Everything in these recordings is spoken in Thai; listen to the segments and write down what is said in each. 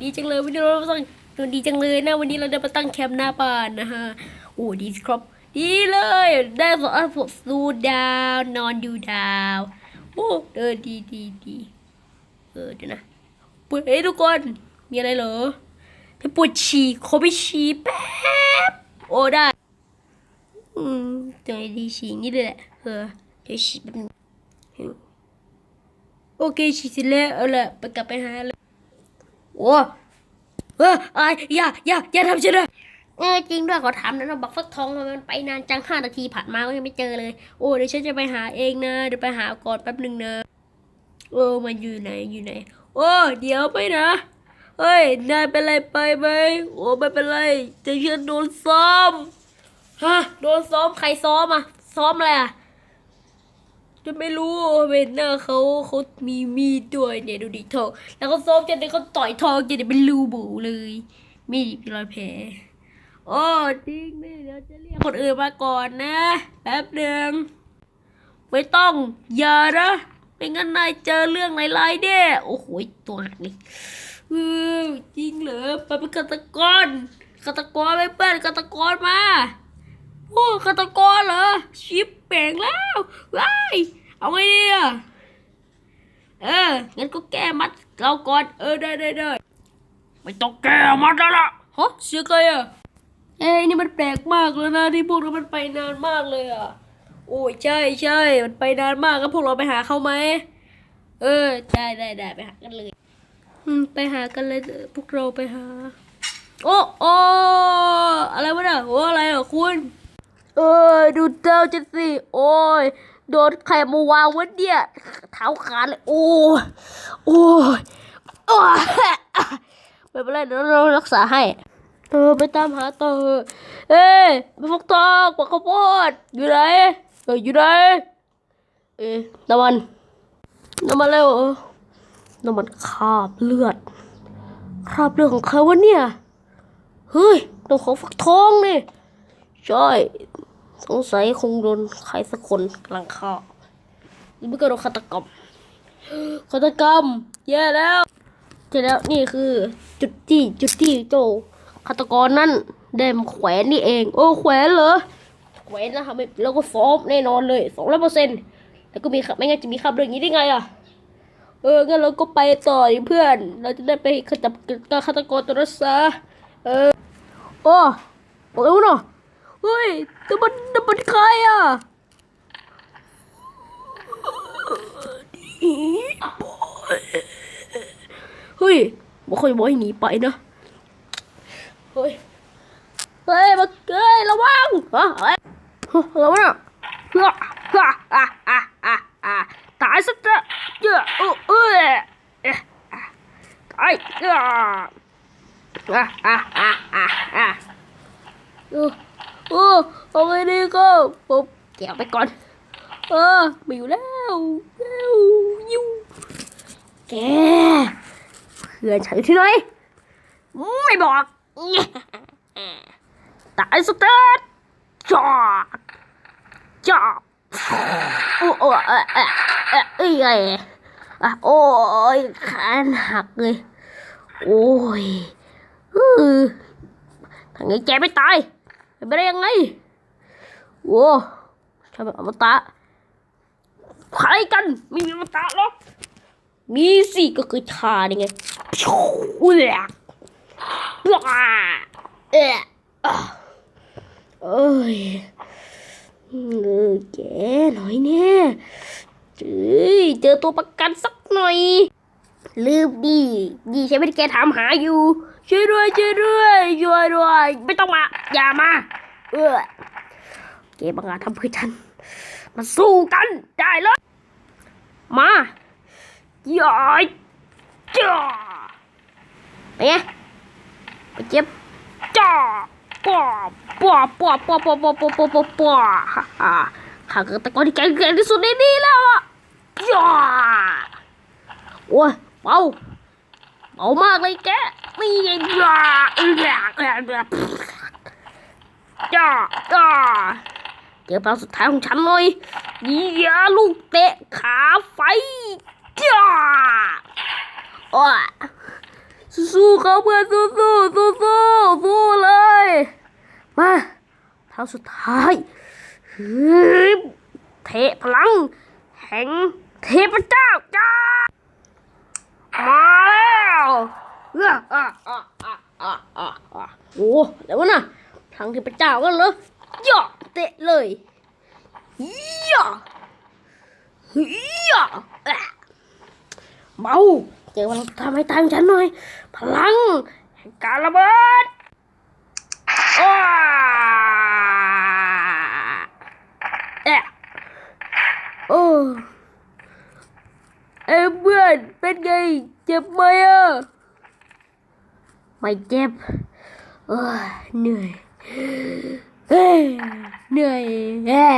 ดีจังเลยวันนี้เราตั้งดีจังเลยนะวันนี้เราได้มาตั้งแคมป์หน้าบ้านนะฮะโอ้ดีครับ ดีเลย ได้สอนผมดูดาวนอนดูดาวโอ้เออดีดีดีเออเดี๋ยวนะปวดเอ้ทุกคนมีอะไรเหรอถ้าปวดฉี่ขอไปฉี่แป๊บโอ้ได้อืมตรงไหนดีฉี่นี่เลยแหละเออเดี๋ยวฉี่แป๊บนึงโอเคฉี่เสร็จแล้วเอาละไปกลับไปหาเลย โอ้เออไอ้ยอย่าอย่าอย่าทำฉันเลยเออจริงด้วยขอถามนะบักฟักทองมันไปนานจังห้านาทีผ่านมาก็ยังไม่เจอเลย โอ้เดี๋ยวฉันจะไปหาเองนะเดี๋ยวไปหาก่อนแป๊บหนึ่งนะโอ้มันอยู่ไหนอยู่ไหน โอ้เดี๋ยวไปนะเฮ้ยนายเป็นไรไปไหมโอ้ไม่เป็นไรแต่ฉันโดนซ้อมฮะโดนซ้อมใครซ้อมอะซ้อมอะไรอะ จะไม่รู้เวนหน้าเขาเขามีมีดด้วยเนี่ยดูดิทองแล้วเขาซ้อมจนเขาต่อยทองจนเป็นรูบูเลย มีดมีรอยแผลโอ้จริงนี่เดี๋ยวจะเรียกคนอื่นมาก่อนนะ แป๊บหนึ่งไม่ต้องอย่านะไม่งั้นนายเจอเรื่องไรายๆแน่โอ้โหตัวหักนี่เออจริงเหรอไปเป็นฆาตกรฆาตกรไปเปิ้ลฆาตกรมาโอ้ฆาตกรเหรอชิปเป่งแล้วว้าย เอาไงดีอะเอองั้นก็แก้มัดเราก่อน เออได้ได้ได้ไม่ต้องแก้มัดแล้วล่ะฮะเสียใครอะเอ้ยนี่มันแปลกมากเลยนะที่พวกเรามันไปนานมากเลยอะ โอ้ยใช่ใช่มันไปนานมากก็พวกเราไปหาเขาไหมเออได้ได้ได้ไปหากันเลย อืมไปหากันเลยเถอะพวกเราไปหา โอ้โอ้อะไรวะเนี่ยโอ้อะไรเหรอคุณ เออดูเจ้าจะสิโอ้ย โดนใครมาวางว้เนี่ยเท้าขาดเลยโอ้ยโอ้ยโอ้ยไม่เป็นไรเดี๋ยวเรารักษาให้เออไปตามหาต่อเถอะเอ้ยไปพวกทองปาข้าวโพดอยู่ไหนเอออยู่ไหนเอ้ยน้ำมันน้ำมันเร็วน้ำมันคาบเลือดคราบเลือดของใครวะเนี่ยเฮ้ยตัวของฟักทองนี่ใช่ สงสัยคงโดนใครสักคนกลังฆ่าหรือไม่ก็โดนฆาตกรรมฆาตกรรมแย่แล้วเสร็จแล้วนี่คือจุดที่จุดที่โจฆาตกรนั่นได้มแขวนนี่เอง โอ้แขวนเหรอแขวนนะครับแล้วก็ซ้อมแน่นอนเลยสองร้อยเปอร์เซ็นต์แล้วก็มีครับไม่งั้นจะมีคำเรื่องนี้ได้ไงอะเอองั้นเราก็ไปต่อดิเพื่อน เราจะได้ไปขจับการฆาตกรตัวนั้นซะเออโอ้บอกเน่อ เฮ้ยแต่มันแต่มันใครอะเฮ้ยบอกเขาจะบอกให้หนีไปนะ เฮ้ย เฮ้ยมาเกยระวังฮะอะไระระวังอะฮะฮะอะอะอะอะตายซะเถอะเยอะเออเออเอ๊ะตายอะอะอะอะอะอะ โอ้โอเอาไงดีก็ปุ๊บเก็บไปก่อน เออม่อยู่แล้วเร็วยิวแกเพื่อนฉันที่ไหนไม่บอก ตายสเตร์จอดจอดโอ้โอ้เออเออเออเอ้ยเออโอ้ยแขนหักเลย โอ้ยเออทางไงแกไม่ตาย เป็นไปได้ยังไงโว้ทำแบบอมตะใครกันไม่มีอมตะหรอกมีสิก็คือชานี่ไงอุ้ยว้าเอะอะเอ้ยเออแกหน่อยเนี่ยเอ้ยเจอตัวประกันสักหน่อย ลืมดีดีใช่ไหมที่แกถามหาอยู่ ช่วยด้วยช่วยด้วยช่วยด้วยไม่ต้องมา อย่ามา เออแกบังอาจทำเพื่อฉันมาสู้กันได้เลยมาย่อยจ้าไปไงไปเจ็บจ้าป้าป้าป้าป้าป้าป้าป้าป้าป้าป้าฮ่าฮ่าข้าคือตะกอนที่แข็งแกร่งที่สุดในนี้แล้วอะจ้าโอ้ย เบาเบามากเลยแกนี่ไงจ้าจ้าจ้าจ้าเจอพลังสุดท้ายของฉันเลยยี่ยาลูกเตะขาไฟจ้าโอ้สู้เขาเพื่อนสู้ๆสู้สู้เลย มาเทาสุดท้ายเทพลัง แห่งเทพเจ้าจ้า มาแล้วเอออะอะอะอะอะอะโอ้แล้ววะน่ะพลังเทพเจ้ากันเหรอย่อเตะเลยย่อย่อเบาเจอพลังทำให้ตามฉันหน่อย พลังแห่งการระเบิดอ้าแอะโอ้เอ้ยเพื่อนเป็น ไงเจ็บไหมอะไม่เจ็บเอ้ยเหนื่อยเหนื่อยแย่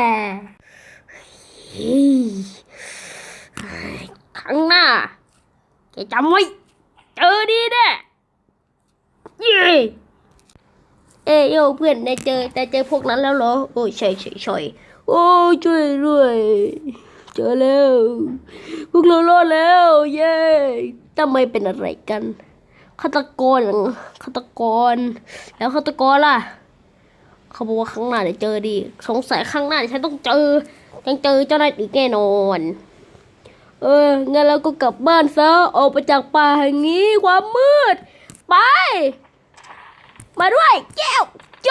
ครั้งหน้าแกจำไว้เจอดีแน่เย้เอ้ยเพื่อนได้เจอได้เจอพวกนั้นแล้วเหรอ โอ้ยใช่ใช่ใช่โอ้ยช่วยด้วย เจอแล้ว พวกเรารอดแล้ว เย้ทำไมเป็นอะไรกันฆาตกรฆาตกร แล้วฆาตกรล่ะ เขาบอกว่าข้างหน้าเดี๋ยวเจอดี สงสัยข้างหน้าฉันต้องเจอต้องเจอเจ้าหน้าที่แน่นอน เอองั้นเราก็กลับบ้านซะออกไปจากป่าแห่งนี้ความมืด ไป มาด้วยแก้วโจ